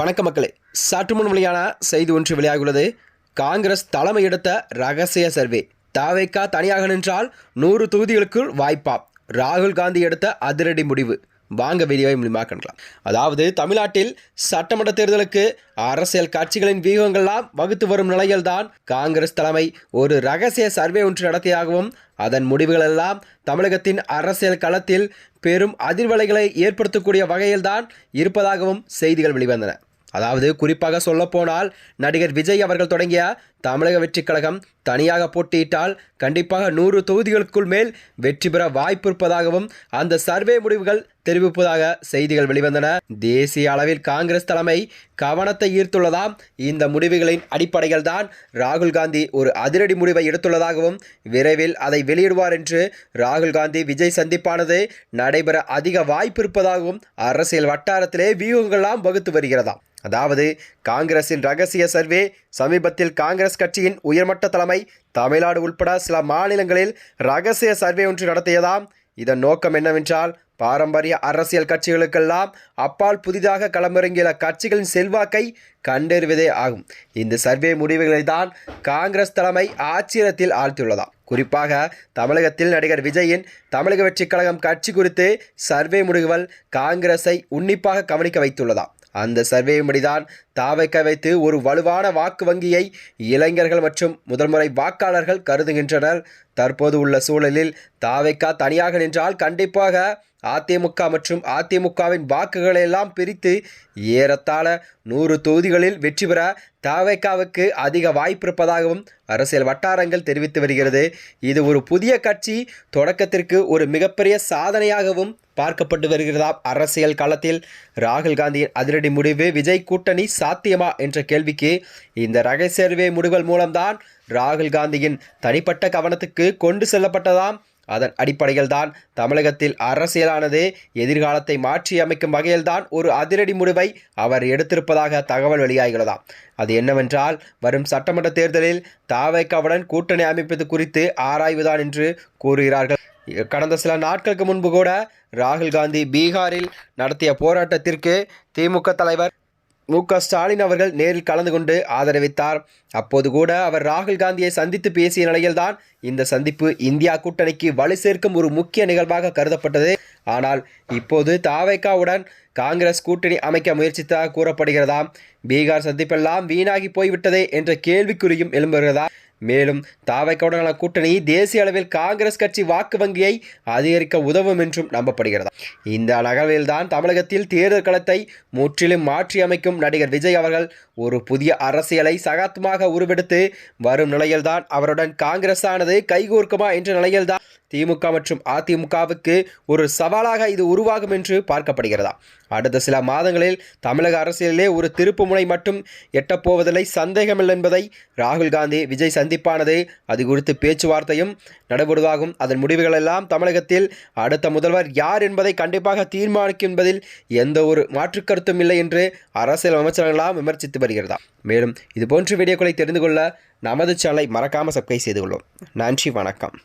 வணக்க மக்களே. சற்று முன் வெளியான செய்தி ஒன்று வெளியாகியுள்ளது. காங்கிரஸ் தலைமை எடுத்த ரகசிய சர்வே. தாவேக்கா தனியாக நின்றால் நூறு தொகுதிகளுக்குள் வாய்ப்பா. ராகுல் காந்தி எடுத்த அதிரடி முடிவு. வாங்க வீடியோவை மூலியமாக கண்டலாம் அதாவது தமிழ்நாட்டில் சட்டமன்ற தேர்தலுக்கு அரசியல் கட்சிகளின் வியூகங்கள்லாம் வகுத்து வரும் நிலையில்தான் காங்கிரஸ் தலைமை ஒரு ரகசிய சர்வே ஒன்று நடத்தியாகவும் அதன் முடிவுகள் எல்லாம் தமிழகத்தின் அரசியல் களத்தில் பெரும் அதிர்வலைகளை ஏற்படுத்தக்கூடிய வகையில்தான் இருப்பதாகவும் செய்திகள் வெளிவந்தன. அதாவது குறிப்பாக சொல்லப்போனால் நடிகர் விஜய் அவர்கள் தொடங்கிய தமிழக வெற்றிக் கழகம் தனியாக போட்டியிட்டால் கண்டிப்பாக நூறு தொகுதிகளுக்குள் மேல் வெற்றி பெற வாய்ப்பு இருப்பதாகவும் அந்த சர்வே முடிவுகள் தெரிவிப்பதாக செய்திகள் வெளிவந்தன. தேசிய அளவில் காங்கிரஸ் தலைமை கவனத்தை ஈர்த்துள்ளதாம் இந்த முடிவுகளின் அடிப்படையில் தான் ராகுல் காந்தி ஒரு அதிரடி முடிவை எடுத்துள்ளதாகவும் விரைவில் அதை வெளியிடுவார் என்று ராகுல் காந்தி விஜய் சந்திப்பானது நடைபெற அதிக வாய்ப்பு இருப்பதாகவும் அரசியல் வட்டாரத்திலே வியூகங்கள்லாம் வகுத்து வருகிறதாம். அதாவது காங்கிரசின் ரகசிய சர்வே சமீபத்தில் காங்கிரஸ் கட்சியின் உயர்மட்ட தலைமை தமிழ்நாடு உட்பட சில மாநிலங்களில் ரகசிய சர்வே ஒன்று நடத்தியதாம். இதன் நோக்கம் என்னவென்றால் பாரம்பரிய அரசியல் கட்சிகளுக்கெல்லாம் அப்பால் புதிதாக களமிறங்கியுள்ள கட்சிகளின் செல்வாக்கை கண்டறிவதே ஆகும். இந்த சர்வே முடிவுகளை தான் காங்கிரஸ் தலைமை ஆச்சரியத்தில் ஆழ்த்தியுள்ளதாம். குறிப்பாக தமிழகத்தில் நடிகர் விஜயின் தமிழக வெற்றிக் கழகம் கட்சி குறித்து சர்வே முடிவுகள் காங்கிரஸை உன்னிப்பாக கவனிக்க வைத்துள்ளதாம். அந்த சர்வேயின்படிதான் தாவைக்க வைத்து ஒரு வலுவான வாக்கு வங்கியை இளைஞர்கள் மற்றும் முதல்முறை வாக்காளர்கள் கருதுகின்றனர். தற்போது உள்ள சூழலில் தாவைக்கா தனியாக நின்றால் கண்டிப்பாக அதிமுக மற்றும் அதிமுகவின் வாக்குகளை எல்லாம் பிரித்து ஏறத்தாழ நூறு தொகுதிகளில் வெற்றி பெற தாவைக்காவுக்கு அதிக வாய்ப்பிருப்பதாகவும் அரசியல் வட்டாரங்கள் தெரிவித்து வருகிறது. இது ஒரு புதிய கட்சி தொடக்கத்திற்கு ஒரு மிகப்பெரிய சாதனையாகவும் பார்க்கப்பட்டு வருகிறதா அரசியல் களத்தில் ராகுல் காந்தியின் அதிரடி முடிவு விஜய் கூட்டணி சாத்தியமா என்ற கேள்விக்கு இந்த ரகசியர்வே முடிவுகள் மூலம்தான் ராகுல் காந்தியின் தனிப்பட்ட கவனத்துக்கு கொண்டு செல்லப்பட்டதாம். அதன் அடிப்படையில் தான் தமிழகத்தில் அரசியலானது எதிர்காலத்தை மாற்றி அமைக்கும் வகையில்தான் ஒரு அதிரடி முடிவை அவர் எடுத்திருப்பதாக தகவல் வெளியாகிறதாம் அது என்னவென்றால் வரும் சட்டமன்ற தேர்தலில் தாவேக்காவுடன் கூட்டணி அமைப்பது குறித்து ஆராய்வுதான் என்று கூறுகிறார்கள். கடந்த சில நாட்களுக்கு முன்பு கூட ராகுல் காந்தி பீகாரில் நடத்திய போராட்டத்திற்கு திமுக தலைவர் மு க. ஸ்டாலின் அவர்கள் நேரில் கலந்து கொண்டு ஆதரவித்தார். அப்போது கூட அவர் ராகுல் காந்தியை சந்தித்து பேசிய நிலையில்தான் இந்த சந்திப்பு இந்தியா கூட்டணிக்கு வலு சேர்க்கும் ஒரு முக்கிய நிகழ்வாக கருதப்பட்டது. ஆனால் இப்போது தாவைக்காவுடன் காங்கிரஸ் கூட்டணி அமைக்க முயற்சித்ததாக கூறப்படுகிறதாம். பீகார் சந்திப்பெல்லாம் வீணாகி போய்விட்டதே என்ற கேள்விக்குறியும் எழும்புகிறதா? மேலும் தாவைக்காவுடனான கூட்டணி தேசிய அளவில் காங்கிரஸ் கட்சி வாக்கு வங்கியை அதிகரிக்க உதவும் என்றும் நம்பப்படுகிறது? இந்த நகர்வில்தான் தமிழகத்தில் தேர்தல் களத்தை முற்றிலும் மாற்றி அமைக்கும் நடிகர் விஜய் அவர்கள் ஒரு புதிய அரசியலை சகாத்மாக உருவெடுத்து வரும் நிலையில்தான் அவருடன் காங்கிரஸ் ஆனது கைகோர்க்குமா என்ற நிலையில்தான் திமுக மற்றும் அதிமுகவுக்கு ஒரு சவாலாக இது உருவாகும் என்று பார்க்கப்படுகிறதா? அடுத்த சில மாதங்களில் தமிழக அரசியலிலே ஒரு திருப்புமுனை மட்டும் எட்டப்போவதில்லை சந்தேகமில்லை என்பதை ராகுல் காந்தி விஜய் சந்திப்பானது. அது குறித்து பேச்சுவார்த்தையும் நடைபெறுவதாகும். அதன் முடிவுகள் எல்லாம் தமிழகத்தில் அடுத்த முதல்வர் யார் என்பதை கண்டிப்பாக தீர்மானிக்கும் என்பதில் எந்த ஒரு மாற்று கருத்தும் இல்லை என்று அரசியல் அமைச்சர்களெல்லாம் விமர்சித்து வருகிறதா? மேலும் இதுபோன்ற வீடியோக்களை தெரிந்து கொள்ள நமது சேனலை மறக்காமல் சப்ஸ்கிரைப் செய்து கொள்வோம் நன்றி வணக்கம்.